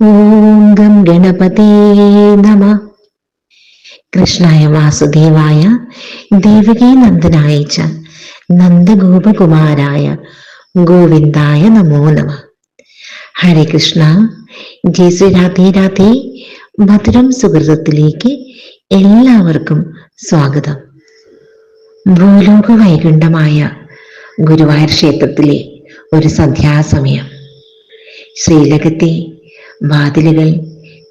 ഓം gum ഗണപതേ നമ. കൃഷ്ണായ വാസുദേവായ ദേവകീ നന്ദനായ നന്ദഗോപകുമാരായ ഗോവിന്ദായ നമോ നമ. ഹരേ കൃഷ്ണ. ജയ ശ്രീ രാധേ രാധേ. മധുരം സുഹൃതത്തിലേക്ക് എല്ലാവർക്കും സ്വാഗതം. ഭൂലോക വൈകുണ്ഠമായ ഗുരുവായൂർ ക്ഷേത്രത്തിലെ ഒരു സന്ധ്യാസമയം. ശ്രീലകത്തെ വാതിലുകൾ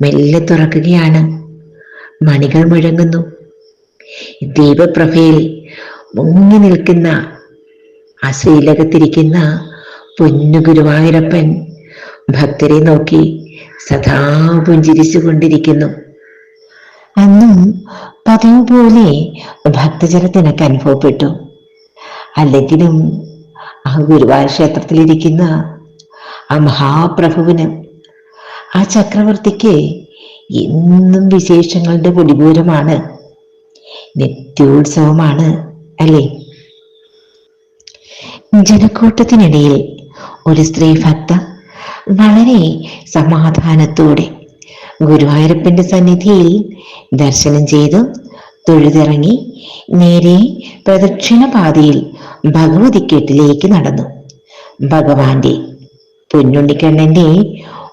മെല്ലെ തുറക്കുകയാണ്. മണികൾ മുഴങ്ങുന്നു. ദീപപ്രഭയിൽ മുങ്ങി നിൽക്കുന്ന ആ ശ്രീലകത്തിരിക്കുന്ന പൊന്നു ഗുരുവായൂരപ്പൻ ഭക്തരെ നോക്കി സദാ പുഞ്ചിരിച്ചു കൊണ്ടിരിക്കുന്നു. അന്നും പതിവ് പോലെ ഭക്തജനത്തിനൊക്കെ അനുഭവപ്പെട്ടു. അല്ലെങ്കിലും ആ ഗുരുവായൂർ ക്ഷേത്രത്തിലിരിക്കുന്ന ആ മഹാപ്രഭുവിന് ആ ചക്രവർത്തിക്ക് എന്നും വിശേഷങ്ങളുടെ പൊടിപൂരമാണ്. നിത്യോത്സവമാണ് അല്ലേ? ജനക്കൂട്ടത്തിനിടയിൽ ഒരു സ്ത്രീ ഭക്ത വളരെ സമാധാനത്തോടെ ഗുരുവായൂരപ്പന്റെ സന്നിധിയിൽ ദർശനം ചെയ്തു തൊഴുതിറങ്ങി നേരെ പ്രദക്ഷിണപാതയിൽ ഭഗവതിക്കെട്ടിലേക്ക് നടന്നു. ഭഗവാന്റെ പൊന്നുണ്ണിക്കണ്ണന്റെ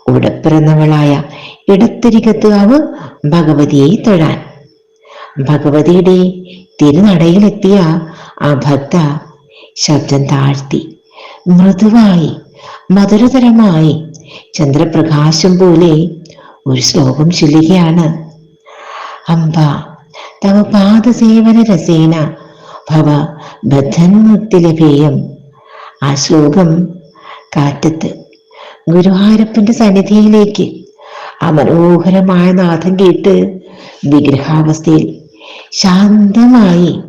ഉടപ്പിറന്നവളായ ഇടത്തിരികത്തുകാവ് ഭഗവതിയെ തൊഴാൻ ഭഗവതിയുടെ തിരുനടയിലെത്തിയ ആ ഭക്ത ശബ്ദം താഴ്ത്തി മൃദുവായി മധുരതരമായി ചന്ദ്രപ്രകാശം പോലെ ഒരു ശ്ലോകം ചൊല്ലുകയാണ്. അമ്പ തവ പാദസേവന രസേന ഭവ ബദ്ധൻമുക്തിലഭേയം ആ ശ്ലോകം കാറ്റത്ത് ഗുരുവായൂരപ്പന്റെ സന്നിധിയിലേക്ക് ആ മനോഹരമായ നാഥം കേട്ട് വിഗ്രഹാവസ്ഥയിൽ ശാന്തമായി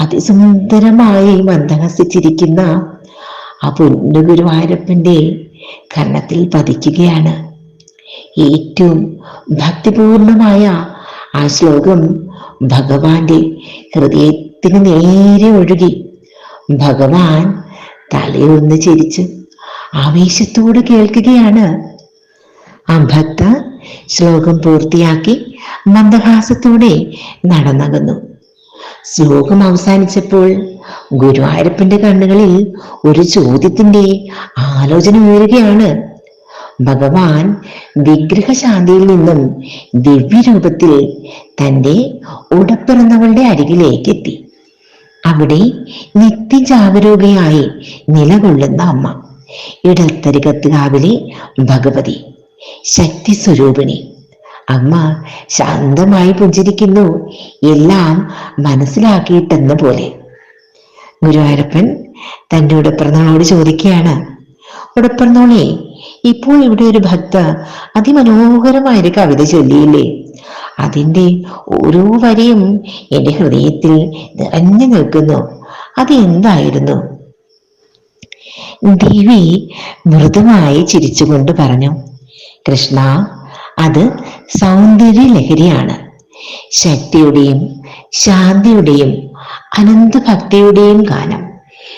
അതിസുന്ദരമായി മന്ദഹസിച്ചിരിക്കുന്ന ആ പൊന്നു ഗുരുവായൂരപ്പന്റെ കർണത്തിൽ പതിക്കുകയാണ്. ഏറ്റവും ഭക്തിപൂർണമായ ആ ശ്ലോകം ഭഗവാന്റെ ഹൃദയത്തിന് നേരെ ഒഴുകി ഭഗവാൻ തലയൊന്ന് ചിരിച്ച്. ആവേശത്തോടെ കേൾക്കുകയാണ്. ആ ഭക്ത ശ്ലോകം പൂർത്തിയാക്കി മന്ദഹാസത്തോടെ നടന്നകന്നു. ശ്ലോകം അവസാനിച്ചപ്പോൾ ഗുരുവായൂരപ്പന്റെ കണ്ണുകളിൽ ഒരു ചോദ്യത്തിന്റെ ആലോചന ഉയരുകയാണ്. ഭഗവാൻ വിഗ്രഹശാന്തിയിൽ നിന്നും ദിവ്യരൂപത്തിൽ തന്റെ ഉടപ്പിറന്നവളുടെ അരികിലേക്ക് എത്തി അവിടെ നിത്യജാഗരൂകയായി നിലകൊള്ളുന്ന അമ്മ. ഇടത്തരികത്തുകാവിലെ ഭഗവതി ശക്തി സ്വരൂപിണി അമ്മ ശാന്തമായി പുഞ്ചിരിക്കുന്നു. എല്ലാം മനസ്സിലാക്കിയിട്ടെന്ന പോലെ. ഗുരുവായൂരപ്പൻ തന്റെ ഉടപ്പിറന്നോളോട് ചോദിക്കുകയാണ് ഉടപ്പിറന്നോളെ ഇപ്പോൾ ഇവിടെ ഒരു ഭക്ത അതിമനോഹരമായൊരു കവിത ചൊല്ലിയില്ലേ? അതിന്റെ ഓരോ വരിയും എന്റെ ഹൃദയത്തിൽ നിറഞ്ഞു നിൽക്കുന്നു. അത് എന്തായിരുന്നു? ദേവി മൃദുവായി ചിരിച്ചുകൊണ്ട് പറഞ്ഞു കൃഷ്ണ അത് സൗന്ദര്യ ലഹരിയാണ്. ശക്തിയുടെയും ശാന്തിയുടെയും അനന്തഭക്തിയുടെയും ഗാനം.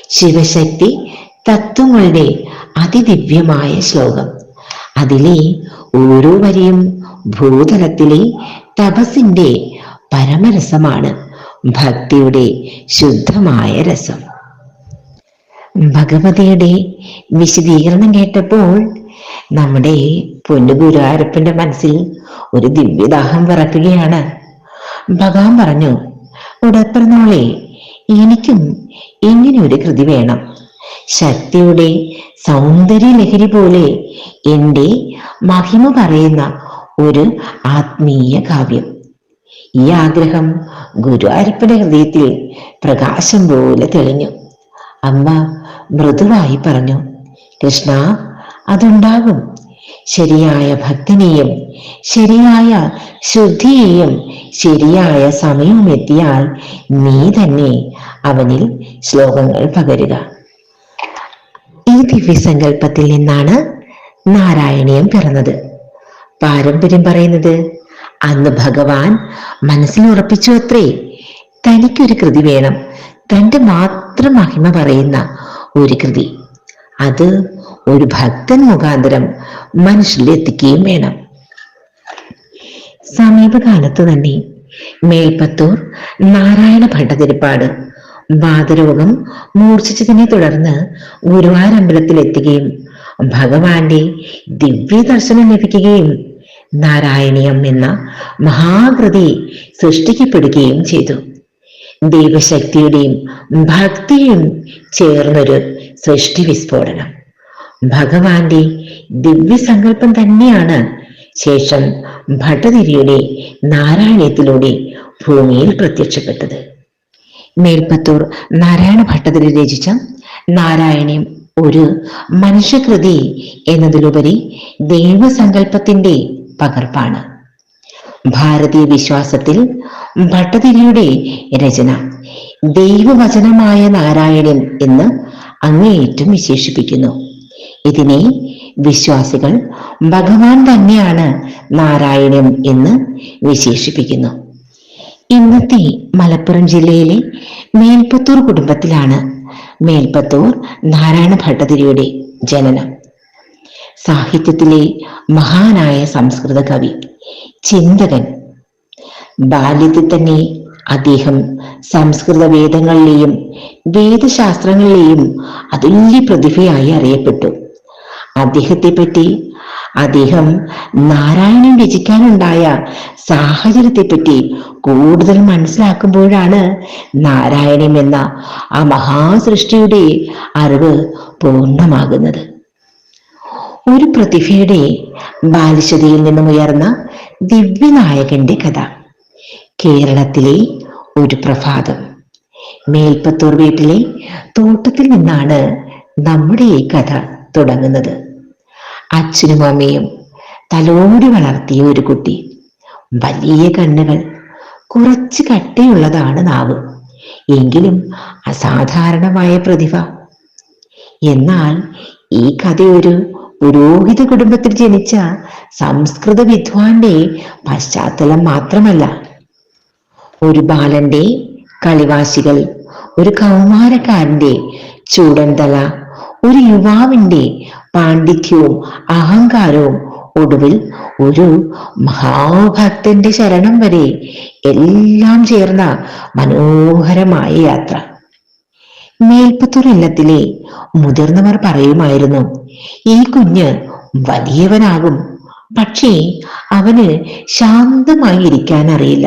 ശിവശക്തി തത്വങ്ങളുടെ അതിദിവ്യമായ ശ്ലോകം. അതിലെ ഓരോ വരിയും ഭൂതലത്തിലെ തപസിന്റെ പരമരസമാണ് ഭക്തിയുടെ ശുദ്ധമായ രസം. ഭഗവതിയുടെ വിശദീകരണം കേട്ടപ്പോൾ നമ്മുടെ പൊന്നുഗുരുവായൂരപ്പന്റെ മനസ്സിൽ ഒരു ദിവ്യദാഹം വിറക്കുകയാണ്. ഭഗവാൻ പറഞ്ഞു ഉടപ്പിറന്നോളെ എനിക്കും ഇങ്ങനെ ഒരു കൃതി വേണം. ശക്തിയുടെ സൗന്ദര്യ ലഹരി പോലെ എന്റെ മഹിമ പറയുന്ന ഒരു ആത്മീയ കാവ്യം. ഈ ആഗ്രഹം ഗുരുവായൂരപ്പന്റെ ഹൃദയത്തിൽ പ്രകാശം പോലെ തെളിഞ്ഞു. അമ്മ മൃദുവായി പറഞ്ഞു കൃഷ്ണ അതുണ്ടാകും. ശരിയായ ഭക്തിനെയും ശരിയായ ശുദ്ധിയെയും ശരിയായ സമയവും എത്തിയാൽ നീ തന്നെ അവനിൽ ശ്ലോകങ്ങൾ പകരുക. ഈ ദിവ്യസങ്കല്പത്തിൽ നിന്നാണ് നാരായണീയം പിറന്നത്. പാരമ്പര്യം പറയുന്നത് അന്ന് ഭഗവാൻ മനസ്സിൽ ഉറപ്പിച്ചു അത്രേ. തനിക്കൊരു കൃതി വേണം. തന്റെ മാത്രം മഹിമ പറയുന്ന ഒരു കൃതി. അത് ഒരു ഭക്തൻ മുഖാന്തരം മനുഷ്യരിൽ എത്തിക്കുകയും വേണം. സമീപകാലത്ത് തന്നെ മേൽപ്പത്തൂർ നാരായണ ഭട്ടതിരിപ്പാട് വാതരോഗം മൂർച്ഛിച്ചതിനെ തുടർന്ന് ഗുരുവാരമ്പലത്തിൽ എത്തുകയും ഭഗവാന്റെ ദിവ്യ ദർശനം ലഭിക്കുകയും നാരായണീയം എന്ന മഹാകൃതി സൃഷ്ടിക്കപ്പെടുകയും ചെയ്തു. ദൈവശക്തിയുടെയും ഭക്തിയും ചേർന്നൊരു സൃഷ്ടി വിസ്ഫോടനം. ഭഗവാന്റെ ദിവ്യസങ്കല്പം തന്നെയാണ് ശേഷം ഭട്ടതിരിയുടെ നാരായണീയത്തിലൂടെ ഭൂമിയിൽ പ്രത്യക്ഷപ്പെട്ടത്. മേൽപ്പത്തൂർ നാരായണ ഭട്ടതിരി രചിച്ച നാരായണീയം ഒരു മനുഷ്യകൃതി എന്നതിലുപരി ദൈവസങ്കല്പത്തിന്റെ പകർപ്പാണ്. ഭാരതീയ വിശ്വാസത്തിൽ ഭട്ടതിരിയുടെ രചന. ദൈവവചനമായ നാരായണൻ എന്ന് അങ്ങേയറ്റം വിശേഷിപ്പിക്കുന്നു. ഇതിനെ വിശ്വാസികൾ ഭഗവാൻ തന്നെയാണ് നാരായണൻ എന്ന് വിശേഷിപ്പിക്കുന്നു. ഇന്നത്തെ മലപ്പുറം ജില്ലയിലെ മേൽപ്പത്തൂർ കുടുംബത്തിലാണ് മേൽപ്പത്തൂർ നാരായണ ഭട്ടതിരിയുടെ ജനനം. സാഹിത്യത്തിലെ മഹാനായ സംസ്കൃത കവി ചിന്തകൻ. ബാല്യത്തിൽ തന്നെ അദ്ദേഹം സംസ്കൃത വേദങ്ങളിലെയും വേദശാസ്ത്രങ്ങളിലെയും അതുല്യ പ്രതിഭയായി അറിയപ്പെട്ടു. അദ്ദേഹത്തെ പറ്റി അദ്ദേഹം നാരായണൻ രചിക്കാനുണ്ടായ സാഹചര്യത്തെപ്പറ്റി കൂടുതൽ മനസ്സിലാക്കുമ്പോഴാണ് നാരായണം എന്ന ആ മഹാസൃഷ്ടിയുടെ അറിവ് പൂർണമാകുന്നത്. ഒരു പ്രതിഭയുടെ ബാലിശതയിൽ നിന്നും ഉയർന്ന ദിവ്യനായകന്റെ കഥ. കേരളത്തിലെ ഒരു പ്രഭാതം. മേൽപ്പത്തൂർ വീട്ടിലെ തോട്ടത്തിൽ നിന്നാണ് നമ്മുടെ ഈ കഥ തുടങ്ങുന്നത്. അച്ഛനും അമ്മയും തലോടി വളർത്തിയ ഒരു കുട്ടി. വലിയ കണ്ണുകൾ കുറച്ച് കട്ടിയുള്ളതാണ് നാവ്. എങ്കിലും അസാധാരണമായ പ്രതിഭ. എന്നാൽ ഈ കഥയൊരു പുരോഹിത കുടുംബത്തിൽ ജനിച്ച സംസ്കൃത വിദ്വാന്റെ പശ്ചാത്തലം മാത്രമല്ല. ഒരു ബാലന്റെ കളിവാശികൾ ഒരു കൗമാരക്കാരന്റെ ചൂടന്തല ഒരു യുവാവിന്റെ പാണ്ഡിത്യവും അഹങ്കാരവും ഒടുവിൽ ഒരു മഹാഭക്തന്റെ ശരണം വരെ എല്ലാം ചേർന്ന മനോഹരമായ യാത്ര. മേൽപ്പത്തൂർ ഇല്ലത്തിലെ മുതിർന്നവർ പറയുമായിരുന്നു ഈ കുഞ്ഞ് വലിയവനാകും. പക്ഷേ അവന് ശാന്തമായി ഇരിക്കാൻ അറിയില്ല.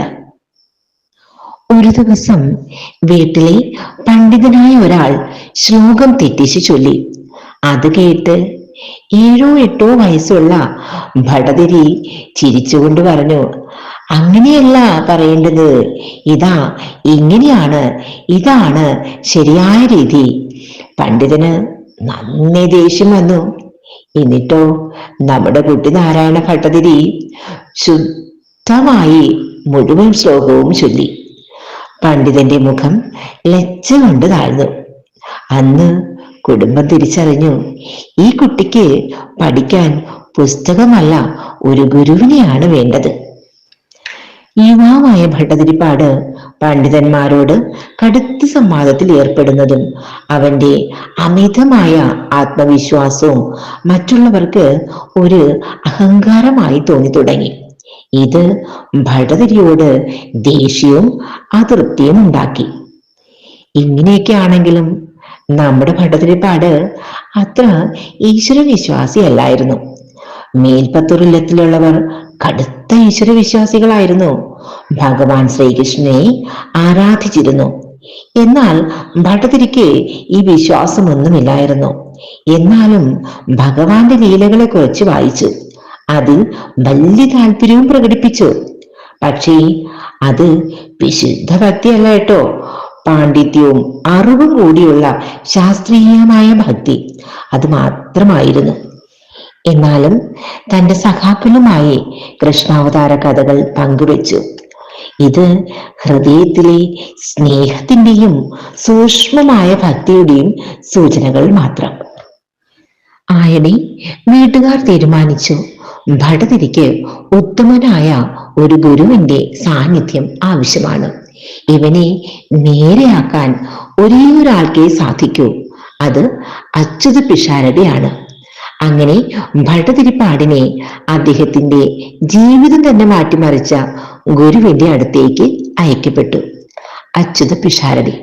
ഒരു ദിവസം വീട്ടിലെ പണ്ഡിതനായ ഒരാൾ ശ്ലോകം തെറ്റിച്ച് ചൊല്ലി. അത് കേട്ട് ഏഴോ എട്ടോ വയസ്സുള്ള ഭടതിരി ചിരിച്ചുകൊണ്ട് പറഞ്ഞു അങ്ങനെയല്ല പറയേണ്ടത്. ഇതാ ഇങ്ങനെയാണ് ഇതാണ് ശരിയായ രീതി. പണ്ഡിതന് നന്നേ ദേഷ്യം വന്നു. എന്നിട്ടോ നമ്മുടെ കുട്ടി നാരായണ ഭട്ടതിരി ശുദ്ധമായി മുഴുവൻ ശ്ലോകവും ചൊല്ലി. പണ്ഡിതന്റെ മുഖം ലജ്ജ കൊണ്ട് താഴ്ന്നു. അന്ന് കുടുംബം തിരിച്ചറിഞ്ഞു. ഈ കുട്ടിക്ക് പഠിക്കാൻ പുസ്തകമല്ല ഒരു ഗുരുവിനെയാണ് വേണ്ടത്. യുവാവായ ഭട്ടതിരിപ്പാട് പണ്ഡിതന്മാരോട് കടുത്ത സംവാദത്തിൽ ഏർപ്പെടുന്നതും അവന്റെ അമിതമായ ആത്മവിശ്വാസവും മറ്റുള്ളവർക്ക് ഒരു അഹങ്കാരമായി തോന്നി തുടങ്ങി ഇത് ഭട്ടതിരിയോട് ദേഷ്യവും അതൃപ്തിയും ഉണ്ടാക്കി. ഇങ്ങനെയൊക്കെ ആണെങ്കിലും നമ്മുടെ ഭട്ടതിരിപ്പാട് അത്ര ഈശ്വരവിശ്വാസിയല്ലായിരുന്നു. മേൽപ്പത്തൂരില്ലത്തിലുള്ളവർ കടുത്ത ഈശ്വര വിശ്വാസികളായിരുന്നു ഭഗവാൻ ശ്രീകൃഷ്ണനെ ആരാധിച്ചിരുന്നു. എന്നാൽ ഭട്ടതിരിക്ക് ഈ വിശ്വാസമൊന്നുമില്ലായിരുന്നു. എന്നാലും ഭഗവാന്റെ ലീലകളെ കുറിച്ച് വായിച്ചു. അതിൽ വലിയ താല്പര്യവും പ്രകടിപ്പിച്ചു. പക്ഷേ അത് വിശുദ്ധ ഭക്തിയല്ല കേട്ടോ. പാണ്ഡിത്യവും അറിവും കൂടിയുള്ള ശാസ്ത്രീയമായ ഭക്തി അത് മാത്രമായിരുന്നു. എന്നാലും തന്റെ സഖാക്കളുമായി കൃഷ്ണാവതാര കഥകൾ പങ്കുവച്ചു. ഇത് ഹൃദയത്തിലെ സ്നേഹത്തിന്റെയും സൂക്ഷ്മമായ ഭക്തിയുടെയും സൂചനകൾ മാത്രം. ആയണി വീട്ടുകാർ തീരുമാനിച്ചു ഭടതിരിക്ക് ഉത്തമനായ ഒരു ഗുരുവിന്റെ സാന്നിധ്യം ആവശ്യമാണ്. ഇവനെ നേരെയാക്കാൻ ഒരേ ഒരാൾക്കേ സാധിക്കൂ. അത് അച്യുത പിഷാരടിയാണ്. അങ്ങനെ ഭട്ടതിരിപ്പാടിനെ അദ്ദേഹത്തിന്റെ ജീവിതം തന്നെ മാറ്റിമറിച്ച ഗുരുവിന്റെ അടുത്തേക്ക് അയക്കപ്പെട്ടു. അച്യുത പിഷാരടി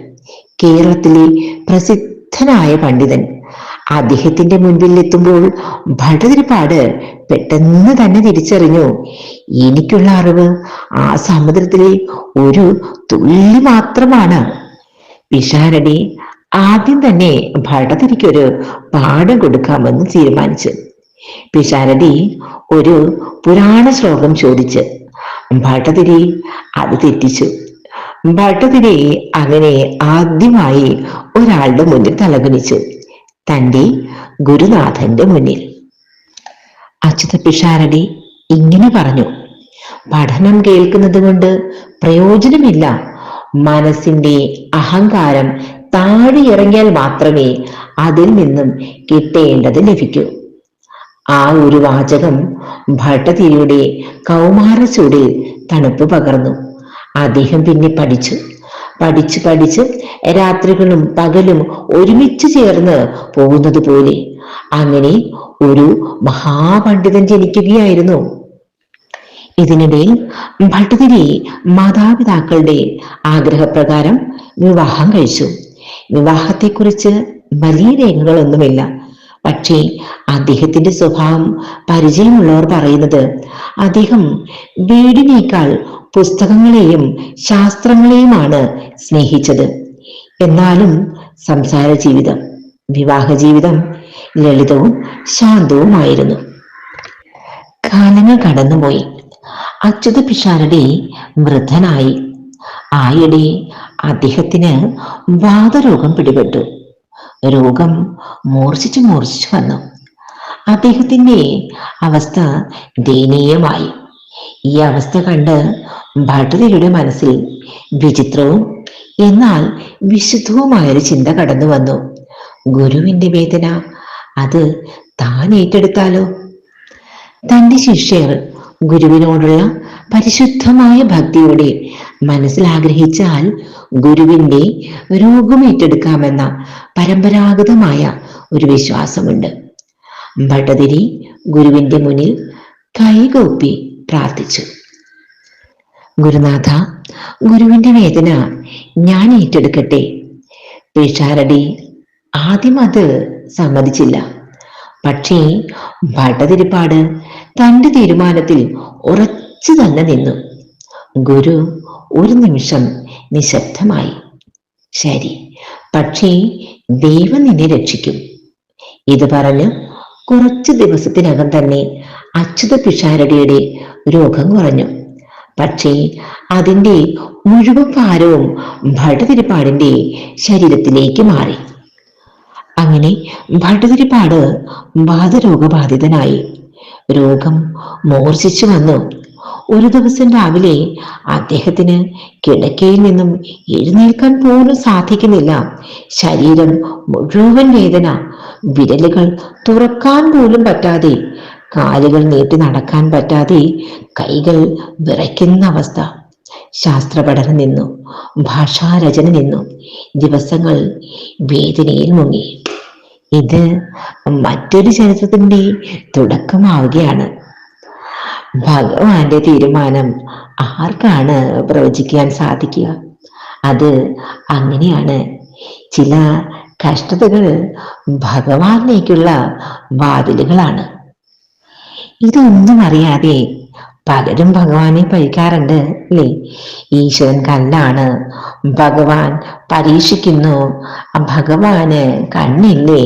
കേരളത്തിലെ പ്രസിദ്ധനായ പണ്ഡിതൻ അദ്ദേഹത്തിന്റെ മുൻപിൽ എത്തുമ്പോൾ ഭട്ടതിരിപ്പാട് പെട്ടെന്ന് തന്നെ തിരിച്ചറിഞ്ഞു. എനിക്കുള്ള അറിവ് ആ സമുദ്രത്തിലെ ഒരു തുള്ളി മാത്രമാണ്. പിഷാരടി ആദ്യം തന്നെ ഭട്ടതിരിക്കൊരു പാഠം കൊടുക്കാമെന്ന് തീരുമാനിച്ചു. പിശാരതി ഒരു പുരാണ ശ്ലോകം ചോദിച്ച് ഭട്ടതിരി അത് തെറ്റിച്ചു. ഭട്ടതിരി അങ്ങനെ ആദ്യമായി ഒരാളുടെ മുന്നിൽ തലകുനിച്ചു തന്റെ ഗുരുനാഥന്റെ മുന്നിൽ. അച്യുത പിഷാരടി ഇങ്ങനെ പറഞ്ഞു പഠനം കേൾക്കുന്നത് കൊണ്ട് പ്രയോജനമില്ല. മനസ്സിന്റെ അഹങ്കാരം താഴെ ഇറങ്ങിയാൽ മാത്രമേ അതിൽ നിന്നും കിട്ടേണ്ടത് ലഭിക്കൂ. ആ ഒരു വാചകം ഭട്ടതിരിയുടെ കൗമാര ചൂടിൽ തണുപ്പ് പകർന്നു. അദ്ദേഹം പിന്നെ പഠിച്ചു. പഠിച്ച് പഠിച്ച് രാത്രികളും പകലും ഒരുമിച്ച് ചേർന്ന് പോകുന്നത് പോലെ അങ്ങനെ ഒരു മഹാപണ്ഡിതൻ ജനിക്കുകയായിരുന്നു. ഇതിനിടയിൽ ഭട്ടതിരി മാതാപിതാക്കളുടെ ആഗ്രഹപ്രകാരം വിവാഹം കഴിച്ചു. വിവാഹത്തെക്കുറിച്ച് വലിയ രേഖകളൊന്നുമില്ല. പക്ഷേ അദ്ദേഹത്തിന്റെ സ്വഭാവം പരിചയമുള്ളവർ പറയുന്നത് അദ്ദേഹം വീടിനേക്കാൾ പുസ്തകങ്ങളെയും ശാസ്ത്രങ്ങളെയുമാണ് സ്നേഹിച്ചത്. എന്നാലും സംസാര ജീവിതം വിവാഹ ജീവിതം ലളിതവും ശാന്തവുമായിരുന്നു. കാലങ്ങൾ കടന്നുപോയി. അച്യുത പിഷാരടി വൃദ്ധനായി. ആയിടെ. അദ്ദേഹത്തിന് വാതരോഗം പിടിപെട്ടു. രോഗം മൂർച്ഛിച്ചു മൂർച്ഛിച്ചു വന്നു. അദ്ദേഹത്തിന്റെ അവസ്ഥ ദയനീയമായി. ഈ അവസ്ഥ കണ്ട് ഭട്ടതിരിയുടെ മനസ്സിൽ വിചിത്രവും എന്നാൽ വിശുദ്ധവുമായൊരു ചിന്ത കടന്നു വന്നു. ഗുരുവിന്റെ വേദന അത് താൻ ഏറ്റെടുത്താലോ? തന്റെ ശിഷ്യർ ഗുരുവിനോടുള്ള പരിശുദ്ധമായ ഭക്തിയോടെ മനസ്സിൽ ആഗ്രഹിച്ചാൽ ഗുരുവിന്റെ രോഗം ഏറ്റെടുക്കാമെന്ന പരമ്പരാഗതമായ ഒരു വിശ്വാസമുണ്ട്. ഭട്ടതിരി ഗുരുവിന്റെ മുന്നിൽ കൈകൂപ്പി പ്രാർത്ഥിച്ചു. ഗുരുനാഥ ഗുരുവിന്റെ വേദന ഞാൻ ഏറ്റെടുക്കട്ടെ. പിഷാരടി ആദ്യം അത് സമ്മതിച്ചില്ല. പക്ഷേ ഭട്ടതിരിപ്പാട് തന്റെ തീരുമാനത്തിൽ ഉറച്ചു തന്നെ നിന്നു. ഗുരു ഒരു നിമിഷം നിശബ്ദമായി. ശരി പക്ഷേ ദൈവം നിന്നെ രക്ഷിക്കും. ഇത് പറഞ്ഞ് കുറച്ചു ദിവസത്തിനകം തന്നെ അച്യുത പിഷാരടിയുടെ രോഗം കുറഞ്ഞു. പക്ഷേ അതിന്റെ മുഴുവൻ ഭാരവും ഭട്ടതിരിപ്പാടിന്റെ ശരീരത്തിലേക്ക് മാറി. അങ്ങനെ ഭട്ടതിരിപ്പാട് വാതരോഗബാധിതനായി. രോഗം മൂർച്ഛിച്ചു വന്നു. ഒരു ദിവസം രാവിലെ അദ്ദേഹത്തിന് കിടക്കയിൽ നിന്നും എഴുന്നേൽക്കാൻ പോലും സാധിക്കുന്നില്ല. ശരീരം മുഴുവൻ വേദന വിരലുകൾ തുറക്കാൻ പോലും പറ്റാതെ കാലുകൾ നീട്ടി നടക്കാൻ പറ്റാതെ കൈകൾ വിറയ്ക്കുന്ന അവസ്ഥ. ശാസ്ത്ര പഠനം നിന്നു ഭാഷാരചന നിന്നു. ദിവസങ്ങൾ വേദനയിൽ മുങ്ങി. ഇത് മറ്റൊരു ചരിത്രത്തിന്റെ തുടക്കമാവുകയാണ്. ഭഗവാന്റെ തീരുമാനം ആർക്കാണ് പ്രവചിക്കാൻ സാധിക്കുക? അത് അങ്ങനെയാണ്. ചില കഷ്ടതകൾ ഭഗവാനിലേക്കുള്ള വാതിലുകളാണ്. ഇതൊന്നും അറിയാതെ പലരും ഭഗവാനെ പഴിക്കാറുണ്ട് അല്ലേ? ഈശ്വരൻ കല്ലാണ് ഭഗവാൻ പരീക്ഷിക്കുന്നു. ഭഗവാന് കണ്ണില്ലേ?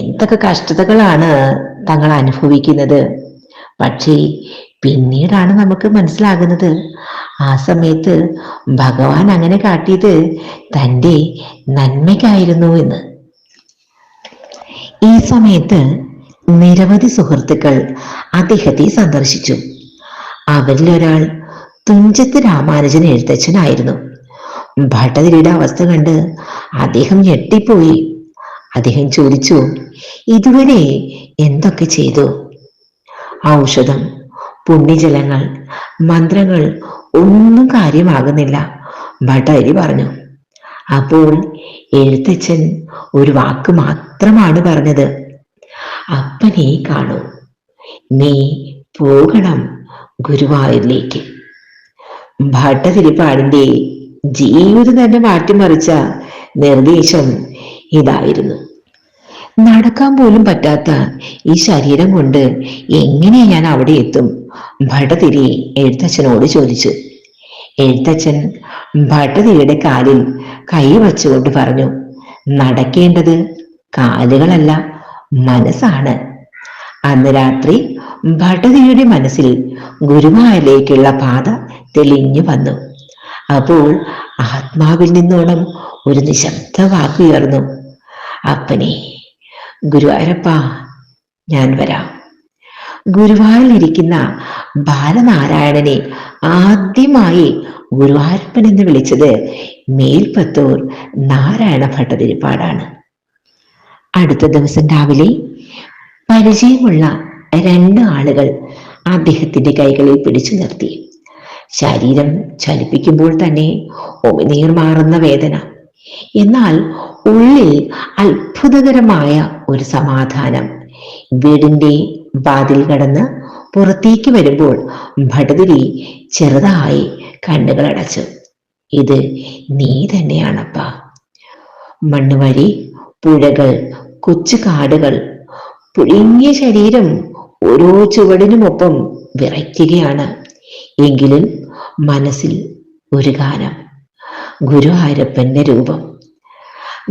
എന്തൊക്കെ കഷ്ടതകളാണ് തങ്ങൾ അനുഭവിക്കുന്നത്? പക്ഷേ പിന്നീടാണ് നമുക്ക് മനസ്സിലാകുന്നത്. ആ സമയത്ത് ഭഗവാൻ അങ്ങനെ കാട്ടിയത് തന്റെ നന്മയ്ക്കായിരുന്നു എന്ന്. ഈ സമയത്ത് നിരവധി സുഹൃത്തുക്കൾ അദ്ദേഹത്തെ സന്ദർശിച്ചു. അവരിൽ ഒരാൾ തുഞ്ചത്ത് രാമാനുജൻ എഴുത്തച്ഛനായിരുന്നു. ഭട്ടതിരിയുടെ അവസ്ഥ കണ്ട് അദ്ദേഹം ഞെട്ടിപ്പോയി. അദ്ദേഹം ചോദിച്ചു ഇതുവരെ എന്തൊക്കെ ചെയ്തു? ഔഷധം പുണ്യജലങ്ങൾ മന്ത്രങ്ങൾ ഒന്നും കാര്യമാകുന്നില്ല. ഭട്ടരി പറഞ്ഞു അപ്പോൾ എഴുത്തച്ഛൻ ഒരു വാക്ക് മാത്രമാണ് പറഞ്ഞത്. അപ്പനെ കാണൂ. നീ പോകണം ഗുരുവായൂരിലേക്ക്. ഭട്ടതിരിപ്പാടിന്റെ ജീവിതം തന്നെ മാറ്റിമറിച്ച നിർദ്ദേശം ഇതായിരുന്നു. നടക്കാൻ പോലും പറ്റാത്ത ഈ ശരീരം കൊണ്ട് എങ്ങനെ ഞാൻ അവിടെ എത്തും? ഭട്ടതിരി എഴുത്തച്ഛനോട് ചോദിച്ചു. എഴുത്തച്ഛൻ ഭട്ടതിരിയുടെ കാലിൽ കൈ വച്ചുകൊണ്ട് പറഞ്ഞു നടക്കേണ്ടത് കാലുകളല്ല മനസ്സാണ്. അന്ന് രാത്രി ഭട്ടതിരിയുടെ മനസ്സിൽ ഗുരുവായൂരിലേക്കുള്ള പാത തെളിഞ്ഞു വന്നു. അപ്പോൾ ആത്മാവിൽ നിന്നോണം ഒരു നിശബ്ദ വാക്കുയർന്നു അപ്പനെ ഗുരുവായൂരപ്പ ഞാൻ വരാം. ഗുരുവായൂരിലിരിക്കുന്ന ബാലനാരായണനെ ആദ്യമായി ഗുരുവായൂരപ്പൻ എന്ന് വിളിച്ചത് മേൽപ്പത്തൂർ നാരായണ ഭട്ടതിരിപ്പാടാണ്. അടുത്ത ദിവസം രാവിലെ പരിചയമുള്ള രണ്ട് ആളുകൾ അദ്ദേഹത്തിന്റെ കൈകളിൽ പിടിച്ചു നിർത്തി. ശരീരം ചലിപ്പിക്കുമ്പോൾ തന്നെ ഒമിനീർ മാറുന്ന വേദന. എന്നാൽ ഉള്ളിൽ അത്ഭുതകരമായ ഒരു സമാധാനം. വീടിന്റെ വാതിൽ കടന്ന് പുറത്തേക്ക് വരുമ്പോൾ ഭടതിരി ചെറുതായി കണ്ണുകൾ അടച്ചു. ഇത് നീ തന്നെയാണപ്പ. മണ്ണുവരി പുഴകൾ കൊച്ചു കാടുകൾ പുഴുങ്ങിയ ശരീരം ഓരോ ചുവടിനുമൊപ്പം വിറയ്ക്കുകയാണ്. എങ്കിലും മനസ്സിൽ ഒരു ഗാനം. ഗുരുവായൂരപ്പന്റെ രൂപം.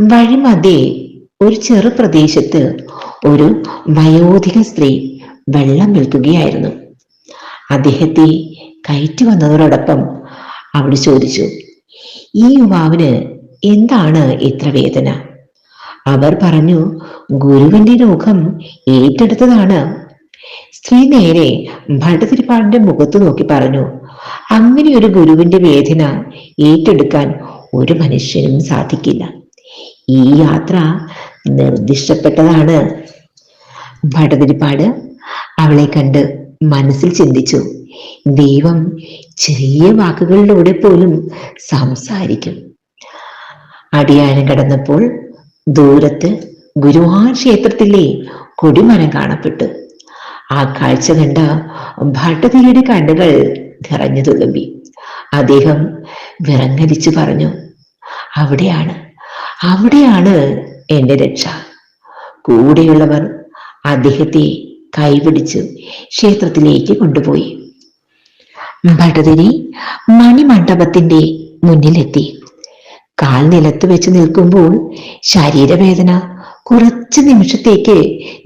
വഴിമതി ഒരു ചെറു പ്രദേശത്ത് ഒരു വയോധിക സ്ത്രീ വെള്ളം വിൽക്കുകയായിരുന്നു. അദ്ദേഹത്തെ കയറ്റി വന്നതോടൊപ്പം അവിടെ ചോദിച്ചു ഈ യുവാവിന് എന്താണ് ഇത്ര വേദന? അവർ പറഞ്ഞു ഗുരുവിന്റെ രോഗം ഏറ്റെടുത്തതാണ്. സ്ത്രീ നേരെ ഭട്ടതിരിപ്പാടിന്റെ മുഖത്ത് നോക്കി പറഞ്ഞു അങ്ങനെ ഒരു ഗുരുവിന്റെ വേദന ഏറ്റെടുക്കാൻ ഒരു മനുഷ്യനും സാധിക്കില്ല. ഈ യാത്ര നിർദ്ദിഷ്ടപ്പെട്ടതാണ്. ഭട്ടതിരിപ്പാട് അവളെ കണ്ട് മനസ്സിൽ ചിന്തിച്ചു. ദൈവം ചെറിയ വാക്കുകളിലൂടെ പോലും സംസാരിക്കും. അടിയാനം കടന്നപ്പോൾ ദൂരത്ത് ഗുരുവാൻ ക്ഷേത്രത്തിലെ കൊടിമരം കാണപ്പെട്ടു. ആ കാഴ്ച കണ്ട ഭട്ടതിരിയുടെ കണ്ണുകൾ നിറഞ്ഞു തുളുമ്പി അദ്ദേഹം വിറങ്ങലിച്ചു പറഞ്ഞു അവിടെയാണ് അവിടെയാണ് എന്റെ രക്ഷ. കൂടെയുള്ളവർ അദ്ദേഹത്തെ കൈപിടിച്ച് ക്ഷേത്രത്തിലേക്ക് കൊണ്ടുപോയി. ഭട്ടതിരി മണിമണ്ഡപത്തിന്റെ മുന്നിലെത്തി. കാൽ നിലത്ത് വെച്ച് നിൽക്കുമ്പോൾ ശരീരവേദന കുറച്ച് നിമിഷത്തേക്ക്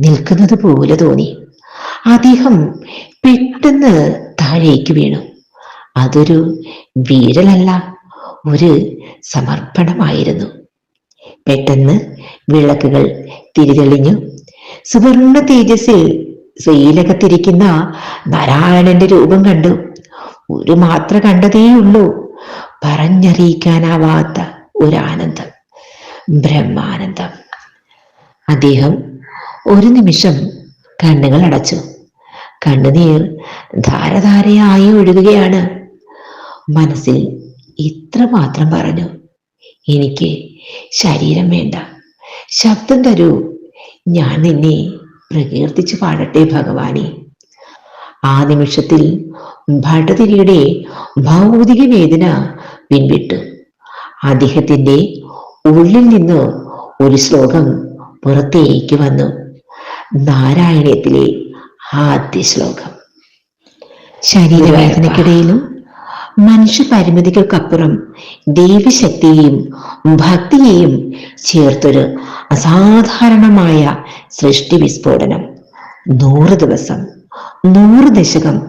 നിൽക്കുന്നത് പോലെ തോന്നി. അദ്ദേഹം പെട്ടെന്ന് താഴേക്ക് വീണു. അതൊരു വീരലല്ല ഒരു സമർപ്പണമായിരുന്നു. പെട്ടെന്ന് വിളക്കുകൾ തിരിതെളിഞ്ഞു. സുവർണ തേജസ്സിൽ ശ്രീലകത്തിരിക്കുന്ന നാരായണന്റെ രൂപം കണ്ടു. ഒരു മാത്ര കണ്ടതേയുള്ളൂ. പറഞ്ഞറിയിക്കാനാവാത്ത ഒരാനന്ദം ബ്രഹ്മാനന്ദം. അദ്ദേഹം ഒരു നിമിഷം കണ്ണുകൾ അടച്ചു. കണ്ണുനീർ ധാരധാരയായി ഒഴുകുകയാണ്. മനസ്സിൽ ഇത്ര മാത്രം പറഞ്ഞു എനിക്ക് ശരീരം വേണ്ട. ശബ്ദം തരൂ. ഞാൻ നിന്നെ പ്രകീർത്തിച്ചു പാടട്ടെ ഭഗവാനെ. ആ നിമിഷത്തിൽ ഭട്ടതിരിയുടെ ഭൗതിക വേദന പിൻവിട്ടു. അദ്ദേഹത്തിന്റെ ഉള്ളിൽ നിന്ന് ഒരു ശ്ലോകം പുറത്തേക്ക് വന്നു. നാരായണീയത്തിലെ ആദ്യ ശ്ലോകം ശരീരവേദനക്കിടയിലും മനുഷ്യ പരിമിതികൾക്കപ്പുറം ദൈവശക്തിയെയും ഭക്തിയെയും ചേർത്തൊരു അസാധാരണമായ സൃഷ്ടി വിസ്ഫോടനം. നൂറ് ദിവസം നൂറ് ദശകം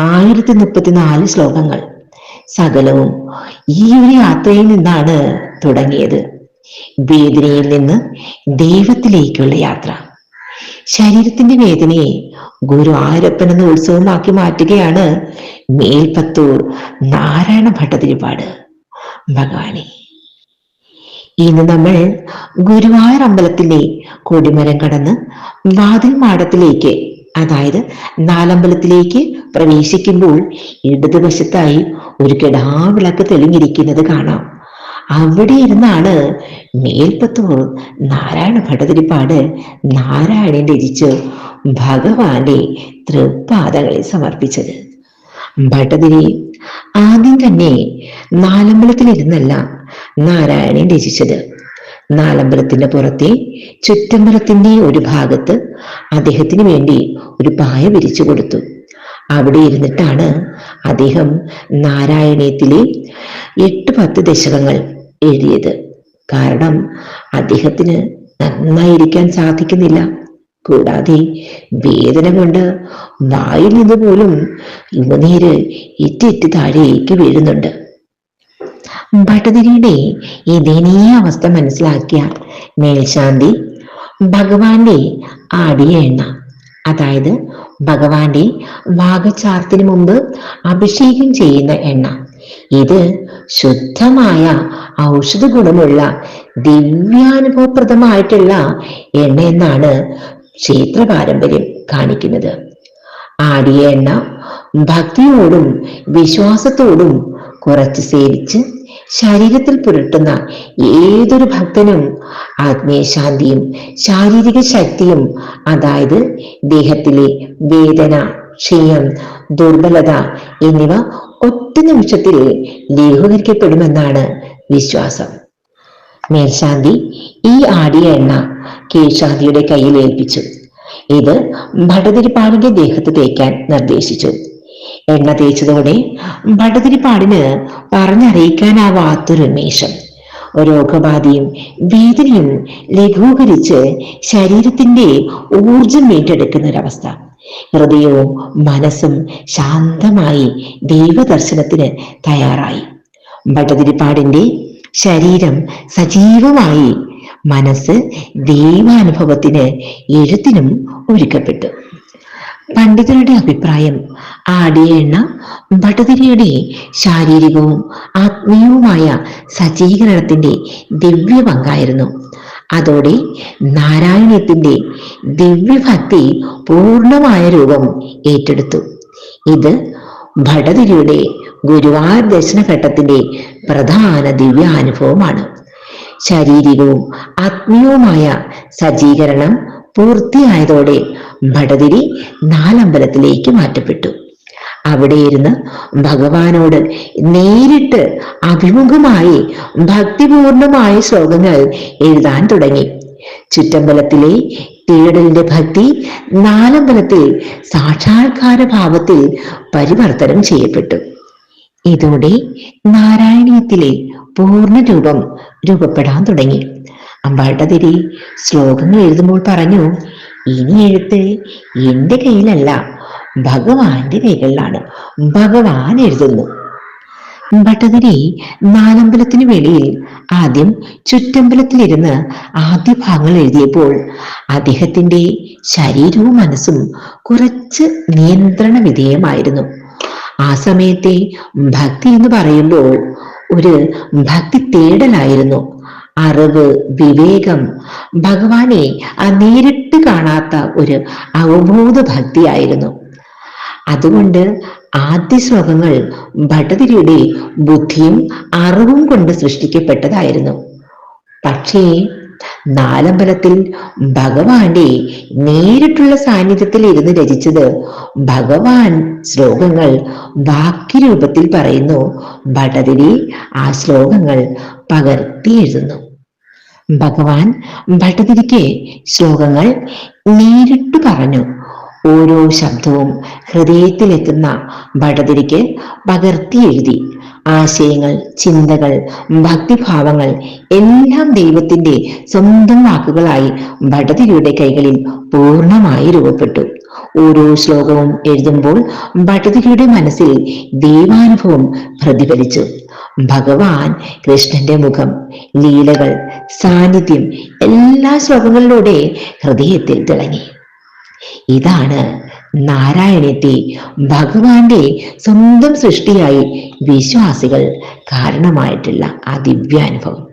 ആയിരത്തി മുപ്പത്തിനാല് ശ്ലോകങ്ങൾ. സകലവും ഈ ഒരു യാത്രയിൽ നിന്നാണ് തുടങ്ങിയത്. വേദനയിൽ നിന്ന് ദൈവത്തിലേക്കുള്ള യാത്ര. ശരീരത്തിന്റെ വേദനയെ ഗുരു ആരപ്പൻ എന്ന ഉത്സവമാക്കി മാറ്റുകയാണ് മേൽപ്പത്തൂർ നാരായണ ഭട്ടതിരിപ്പാട് ഭഗവാനെ ഇന്ന് നമ്മൾ ഗുരുവായൂർ അമ്പലത്തിലെ കൊടിമരം കടന്ന് വാതിൽ മാടത്തിലേക്ക് അതായത് നാലമ്പലത്തിലേക്ക് പ്രവേശിക്കുമ്പോൾ ഇടതുവശത്തായി ഒരു കിടാവിളക്ക് തെളിഞ്ഞിരിക്കുന്നത് കാണാം. അവിടെ ഇരുന്നാണ് മേൽപ്പത്തൂർ നാരായണ ഭട്ടതിരിപ്പാട് നാരായണൻ രചിച്ച് ഭഗവാന്റെ തൃപാദങ്ങളെ സമർപ്പിച്ചത്. ഭട്ടതിരി ആദ്യം തന്നെ നാലമ്പലത്തിലിരുന്നല്ല നാരായണൻ രചിച്ചത് നാലമ്പലത്തിന്റെ പുറത്തെ ചുറ്റമ്പലത്തിന്റെ ഒരു ഭാഗത്ത് അദ്ദേഹത്തിന് വേണ്ടി ഒരു പായ വിരിച്ചു കൊടുത്തു. അവിടെ ഇരുന്നിട്ടാണ് അദ്ദേഹം നാരായണീയത്തിലെ എട്ട് പത്ത് ദശകങ്ങൾ എഴുതിയത്. കാരണം അദ്ദേഹത്തിന് നന്നായിരിക്കാൻ സാധിക്കുന്നില്ല. കൂടാതെ വേദന കൊണ്ട് വായിൽ നിന്ന് പോലും യുവനീര് ഇറ്റിറ്റ് താഴേക്ക് വീഴുന്നുണ്ട്. ഭട്ടതിരിയുടെ ഈ ദയനീയ അവസ്ഥ മനസ്സിലാക്കിയ മേൽശാന്തി ഭഗവാന്റെ ആടിയ എണ്ണ അതായത് ഭഗവാന്റെ വാഗചാർത്തിന് മുമ്പ് അഭിഷേകം ചെയ്യുന്ന എണ്ണ. ഇത് ശുദ്ധമായ ഔഷധ ഗുണമുള്ള ദിവ്യാനുഭവപ്രദമായിട്ടുള്ള എണ്ണ എന്നാണ് ക്ഷേത്ര പാരമ്പര്യം കാണിക്കുന്നത്. ആടിയ എണ്ണ ഭക്തിയോടും വിശ്വാസത്തോടും കുറച്ച് സേവിച്ച് ശരീരത്തിൽ പുരട്ടുന്ന ഏതൊരു ഭക്തനും ആത്മീയശാന്തിയും ശാരീരിക ശക്തിയും അതായത് ദേഹത്തിലെ വേദന ക്ഷയം ദുർബലത എന്നിവ ഒറ്റ നിമിഷത്തിൽ ലഘൂകരിക്കപ്പെടുമെന്നാണ് വിശ്വാസം. മേൽശാന്തി ഈ ആടിയ എണ്ണ കീഴ്ശാന്തിയുടെ കയ്യിൽ ഏൽപ്പിച്ചു. ഇത് ഭടതിരിപ്പാടിന്റെ ദേഹത്ത് തേക്കാൻ നിർദ്ദേശിച്ചു. എണ്ണ തേച്ചതോടെ ഭടതിരിപ്പാടിന് പറഞ്ഞറിയിക്കാനാവാത്തൊരു മേഷം രോഗബാധയും വേദനയും ലഘൂകരിച്ച് ശരീരത്തിന്റെ ഊർജം വീണ്ടെടുക്കുന്ന ഒരവസ്ഥ ഹൃദയവും മനസ്സും ശാന്തമായി ദൈവദർശനത്തിന് തയ്യാറായി. ഭട്ടതിരിപ്പാടിന്റെ ശരീരം സജീവമായി മനസ്സ് ദൈവാനുഭവത്തിന് എഴുത്തിനും ഒരുക്കപ്പെട്ടു. പണ്ഡിതരുടെ അഭിപ്രായം ആടിയ എണ്ണ ഭട്ടതിരിയുടെ ശാരീരികവും ആത്മീയവുമായ സജ്ജീകരണത്തിന്റെ ദിവ്യ പങ്കായിരുന്നു അതോടെ നാരായണീയത്തിന്റെ ദിവ്യഭക്തി പൂർണമായ രൂപം ഏറ്റെടുത്തു. ഇത് ഭടതിരിയുടെ ഗുരുവായൂർ ദർശനഘട്ടത്തിന്റെ പ്രധാന ദിവ്യാനുഭവമാണ്. ശാരീരികവും ആത്മീയവുമായ സജ്ജീകരണം പൂർത്തിയായതോടെ ഭടതിരി നാലമ്പലത്തിലേക്ക് മാറ്റപ്പെട്ടു. അവിടെ ഇരുന്ന് ഭഗവാനോട് നേരിട്ട് അഭിമുഖമായി ഭക്തിപൂർണമായ ശ്ലോകങ്ങൾ എഴുതാൻ തുടങ്ങി. ചുറ്റമ്പലത്തിലെ തേടലിന്റെ ഭക്തി നാലമ്പലത്തിൽ സാക്ഷാത്കാര ഭാവത്തിൽ പരിവർത്തനം ചെയ്യപ്പെട്ടു. ഇതോടെ നാരായണീയത്തിലെ പൂർണ രൂപം രൂപപ്പെടാൻ തുടങ്ങി. അമ്പാട്ടതിരി ശ്ലോകങ്ങൾ എഴുതുമ്പോൾ പറഞ്ഞു ഇനി എഴുത്ത് എന്റെ കയ്യിലല്ല ഭഗവാന്റെ കൈകളിലാണ്. ഭഗവാൻ എഴുതുന്നു. ഭട്ടതിരി നാലമ്പലത്തിന് വെളിയിൽ ആദ്യം ചുറ്റമ്പലത്തിലിരുന്ന് ആദ്യ ഭാഗങ്ങൾ എഴുതിയപ്പോൾ അദ്ദേഹത്തിന്റെ ശരീരവും മനസ്സും കുറച്ച് നിയന്ത്രണ വിധേയമായിരുന്നു ആ സമയത്തെ ഭക്തി എന്ന് പറയുമ്പോൾ ഒരു ഭക്തി തേടലായിരുന്നു. അറിവ് വിവേകം ഭഗവാനെ നേരിട്ട് കാണാത്ത ഒരു അവബോധ ഭക്തിയായിരുന്നു. അതുകൊണ്ട് ആദ്യ ശ്ലോകങ്ങൾ ഭട്ടതിരിയുടെ ബുദ്ധിയും അറിവും കൊണ്ട് സൃഷ്ടിക്കപ്പെട്ടതായിരുന്നു. പക്ഷേ നാലമ്പലത്തിൽ ഭഗവാന്റെ നേരിട്ടുള്ള സാന്നിധ്യത്തിൽ ഇരുന്ന് രചിച്ചത് ഭഗവാൻ ശ്ലോകങ്ങൾ വാക്യരൂപത്തിൽ പറയുന്നു. ഭട്ടതിരി ആ ശ്ലോകങ്ങൾ പകർത്തി എഴുതുന്നു. ഭഗവാൻ ഭട്ടതിരിക്ക് ശ്ലോകങ്ങൾ നേരിട്ട് പറഞ്ഞു. ഓരോ ശബ്ദവും ഹൃദയത്തിലെത്തുന്ന ഭട്ടതിരിക്ക് പകർത്തി എഴുതി. ആശയങ്ങൾ ചിന്തകൾ ഭക്തിഭാവങ്ങൾ എല്ലാം ദൈവത്തിന്റെ സ്വന്തം വാക്കുകളായി ഭട്ടതിരിയുടെ കൈകളിൽ പൂർണമായി രൂപപ്പെട്ടു. ഓരോ ശ്ലോകവും എഴുതുമ്പോൾ ഭട്ടതിരിയുടെ മനസ്സിൽ ദൈവാനുഭവം പ്രതിഫലിച്ചു. ഭഗവാൻ കൃഷ്ണന്റെ മുഖം ലീലകൾ സാന്നിധ്യം എല്ലാ ശ്ലോകങ്ങളിലൂടെ ഹൃദയത്തിൽ തിളങ്ങി. ഇതാണ് നാരായണത്തെ ഭഗവാന്റെ സ്വന്തം സൃഷ്ടിയായി വിശ്വാസികൾ കാരണമായിട്ടുള്ള ആ ദിവ്യാനുഭവം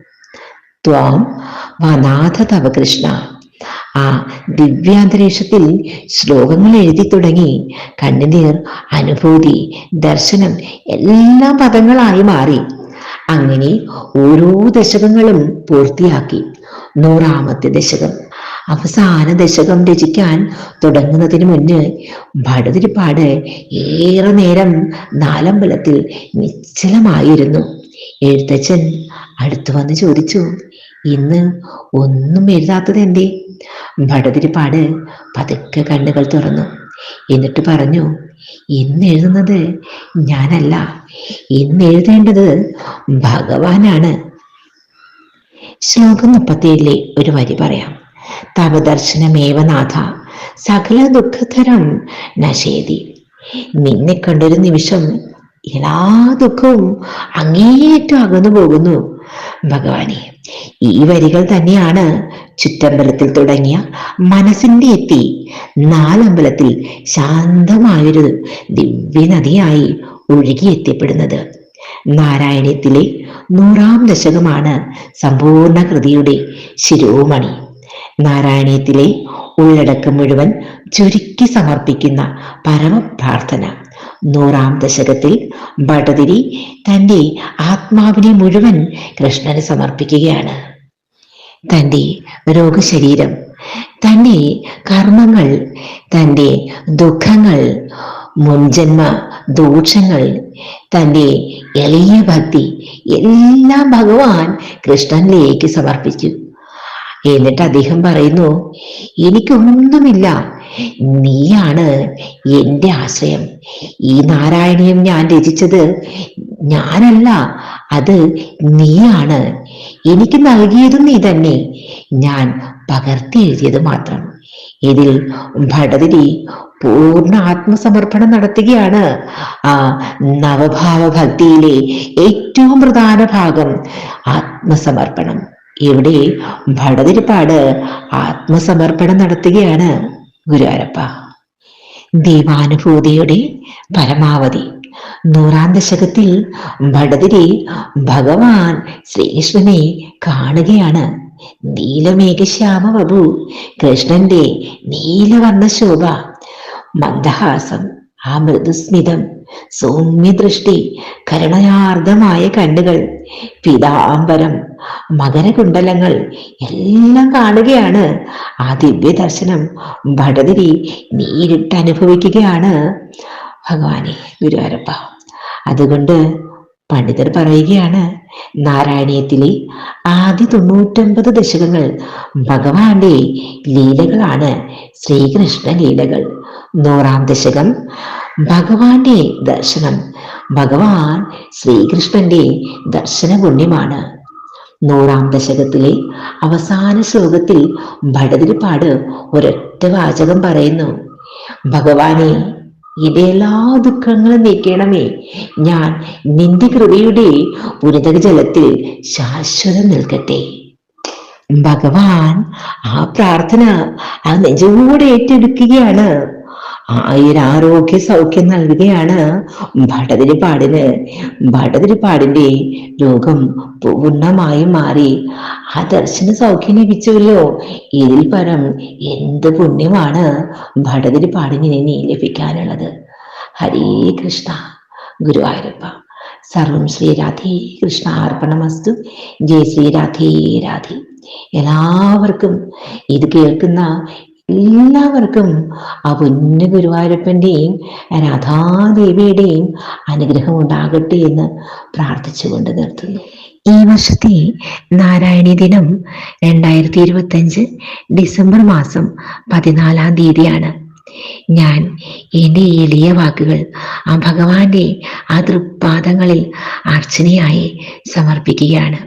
ത്വാം വനാഥ തവ കൃഷ്ണ. ആ ദിവ്യാന്തരീക്ഷത്തിൽ ശ്ലോകങ്ങൾ എഴുതി തുടങ്ങി. കണ്ണുനീർ അനുഭൂതി ദർശനം എല്ലാ പദങ്ങളായി മാറി. അങ്ങനെ ഓരോ ദശകങ്ങളും പൂർത്തിയാക്കി. നൂറാമത്തെ ദശകം. അവസാന ദശകം രചിക്കാൻ തുടങ്ങുന്നതിന് മുന്ന് ഭടതിരിപ്പാട് ഏറെ നേരം നാലമ്പലത്തിൽ നിശ്ചലമായിരുന്നു. എഴുത്തച്ഛൻ അടുത്തു വന്ന് ചോദിച്ചു ഇന്ന് ഒന്നും എഴുതാത്തത് എന്തേ? ഭടതിരിപ്പാട് പതുക്കെ കണ്ണുകൾ തുറന്നു. എന്നിട്ട് പറഞ്ഞു ഇന്ന് എഴുതുന്നത് ഞാനല്ല. ഇന്ന് എഴുതേണ്ടത് ഭഗവാനാണ്. ശ്ലോകം മുപ്പത്തിയേഴിലെ ഒരു വരി പറയാം. തവ ദർശനമേവനാഥ സകല ദുഃഖതരം നശേതി. നിന്നെ കണ്ടൊരു നിമിഷം എല്ലാ ദുഃഖവും അങ്ങേയറ്റം അകന്നു പോകുന്നു. ഭഗവാനെ ഈ വരികൾ തന്നെയാണ് ചുറ്റമ്പലത്തിൽ തുടങ്ങിയ മനസ്സിന്റെ എത്തി. നാലമ്പലത്തിൽ ശാന്തമായൊരു ദിവ്യനദിയായി ഒഴുകിയെത്തിപ്പെടുന്നത് നാരായണീയത്തിലെ നൂറാം ദശകമാണ് സമ്പൂർണ കൃതിയുടെ ശിരോമണി. നാരായണീയത്തിലെ ഉള്ളടക്കം മുഴുവൻ ചുരുക്കി സമർപ്പിക്കുന്ന പരമ പ്രാർത്ഥന നൂറാം ദശകത്തിൽ ഭട്ടതിരി തന്റെ ആത്മാവിനെ മുഴുവൻ കൃഷ്ണന് സമർപ്പിക്കുകയാണ്. തന്റെ രോഗശരീരം തന്റെ കർമ്മങ്ങൾ തന്റെ ദുഃഖങ്ങൾ മുൻജന്മ ദോഷങ്ങൾ തന്റെ എളിയ ഭക്തി എല്ലാം ഭഗവാൻ കൃഷ്ണനിലേക്ക് സമർപ്പിച്ചു. എന്നിട്ട് അദ്ദേഹം പറയുന്നു എനിക്കൊന്നുമില്ല. നീയാണ് എന്റെ ആശ്രയം. ഈ നാരായണീയം ഞാൻ രചിച്ചത് ഞാനല്ല അത് നീയാണ്. എനിക്ക് നൽകിയതും നീ തന്നെ. ഞാൻ പകർത്തി എഴുതിയത് മാത്രം. ഇതിൽ ഭടതിരി പൂർണ ആത്മസമർപ്പണം നടത്തുകയാണ്. ആ നവഭാവ ഭക്തിയിലെ ഏറ്റവും പ്രധാന ഭാഗം ആത്മസമർപ്പണം. ഇവിടെ ഭടതിരിപ്പാട് ആത്മസമർപ്പണം നടത്തുകയാണ് ഗുരുവാരപ്പ ദൈവാനുഭൂതിയുടെ പരമാവധി. നൂറാം ദശകത്തിൽ ഭടതിരി ഭഗവാൻ ശ്രീകൃഷ്ണനെ കാണുകയാണ്. നീലമേഘശ്യാമ പ്രഭു കൃഷ്ണന്റെ നീലവർണ ശോഭ മന്ദഹാസം ആ മൃദുസ്മിതം സൗമ്യദൃഷ്ടി കരുണയാർദ്ദമായ കണ്ണുകൾ പിതാംബരം മകരകുണ്ടലങ്ങൾ എല്ലാം കാണുകയാണ്. ആ ദിവ്യ ദർശനം ഭടതിരി നേരിട്ട് അനുഭവിക്കുകയാണ്. ഭഗവാനെ ഗുരുവാരപ്പ അതുകൊണ്ട് പണ്ഡിതർ പറയുകയാണ് നാരായണീയത്തിലെ ആദ്യ തൊണ്ണൂറ്റൊമ്പത് ദശകങ്ങൾ ഭഗവാന്റെ ലീലകളാണ് ശ്രീകൃഷ്ണ ലീലകൾ. നൂറാം ദശകം ഭഗവാന്റെ ദർശനം ഭഗവാൻ ശ്രീകൃഷ്ണന്റെ ദർശന പുണ്യമാണ് നൂറാം ദശകത്തിലെ അവസാന ശ്ലോകത്തിൽ ഭടതിരിപ്പാട് ഒരൊറ്റ വാചകം പറയുന്നു. ഭഗവാനെ എന്റെ എല്ലാ ദുഃഖങ്ങളും നീക്കണമേ. ഞാൻ നിന്റെ കൃപയുടെ ഉരുതക ജലത്തിൽ ശാശ്വതം നിൽക്കട്ടെ. ഭഗവാൻ ആ പ്രാർത്ഥന ആ നെഞ്ചോടെ ഏറ്റെടുക്കുകയാണ്. ആയിരാരോഗ്യ സൗഖ്യം നൽകുകയാണ് ഭടതിരിപ്പാടിന് ഭടതിരിപ്പാടിന്റെ രോഗം പൂർണമായും മാറി. ആ ദർശന സൗഖ്യം ലഭിച്ചുവല്ലോ. ഇതിൽ പരം എന്ത് പുണ്യമാണ് ഭടതിരിപ്പാടിന് ഇനി ലഭിക്കാനുള്ളത്. ഹരേ കൃഷ്ണ. ഗുരുവായൂരപ്പ. സർവം ശ്രീ രാധേ കൃഷ്ണ അർപ്പണമസ്തു. ജയ ശ്രീ രാധേ രാധേ. എല്ലാവർക്കും ഇത് കേൾക്കുന്ന എല്ലാവർക്കും ആ പൊന്നു ഗുരുവായൂരപ്പന്റെയും രാധാദേവിയുടെയും അനുഗ്രഹം ഉണ്ടാകട്ടെ എന്ന് പ്രാർത്ഥിച്ചുകൊണ്ട് നിർത്തുന്നു. ഈ വർഷത്തെ നാരായണി ദിനം രണ്ടായിരത്തി ഇരുപത്തി അഞ്ച് ഡിസംബർ മാസം പതിനാലാം തീയതിയാണ്. ഞാൻ എന്റെ എളിയ വാക്കുകൾ ആ ഭഗവാന്റെ ആ തൃപ്പാദങ്ങളിൽ അർച്ചനയായി സമർപ്പിക്കുകയാണ്.